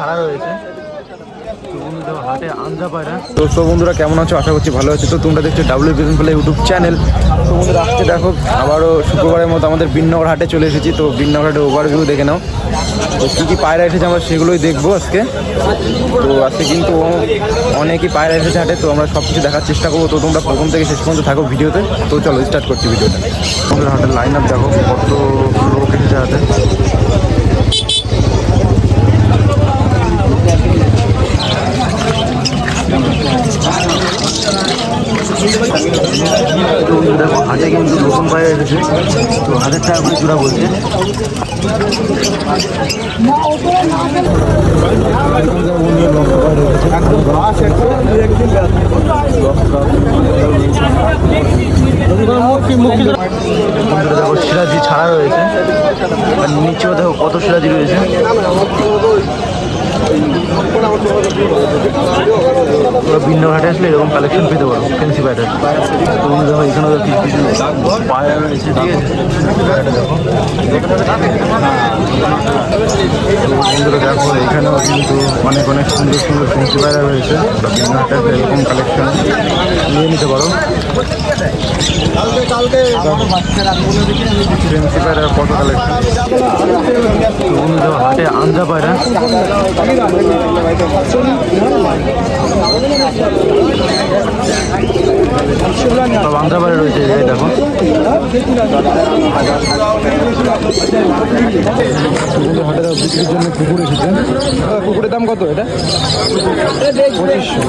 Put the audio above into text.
ছাড়া তো বন্ধুরা কেমন আছো? আশা করছি ভালো আছো। তো তোমরা দেখছ W Bijon play YouTube channel তো বন্ধুরা, আজকে দেখো, আবারও শুক্রবারের মতো আমাদের বিননগর হাটে চলে এসেছি। তো বিননগর হাটে ওভারভিউ দেখে নাও। তো কী কী পায়রা এসেছে আমরা সেগুলোই দেখব আজকে। তো আজকে কিন্তু অনেকই পায়রা এসেছে হাটে, তো আমরা সব কিছু দেখার চেষ্টা করব। তো তোমরা প্রথম থেকে শেষ পর্যন্ত থাকো ভিডিওতে। তো চলো স্টার্ট করছি ভিডিওটা। বন্ধুরা, হাটের লাইন আপ দেখো, কত লোক এসেছে হাটে। দেখো হাটে কিন্তু নতুন পায়রা এসেছে তো হাজার টাকা করে জোড়া বলছে দেখো সিরাজি ছাড়া রয়েছে আর নিচেও দেখো কত সিরাজি রয়েছে তোমরা ভিন্ন ঘাটে আসলে এরকম কালেকশন পেতে পারো ফ্যান্সি প্যাটার্ন তো বন্ধু দেখো এখানে কিছু কিছু পায়রা রয়েছে ঠিক আছে দেখো এখানেও কিন্তু অনেক অনেক সুন্দর সুন্দর ফ্যান্সি পায়রা রয়েছে তোমরা ভিন্ন ঘাটে আসলে এরকম কালেকশন নিয়ে নিতে পারো ফ্যান্সি পায়রার কত কালেকশন দেখো হাটে আঞ্জা পায়রা সব আন্ধ্রাবারে রয়েছে এই দেখো। হাটের বিক্রির জন্য কুকুর এসেছে দাদা, কুকুরের দাম কত এটা? পঁচিশশো।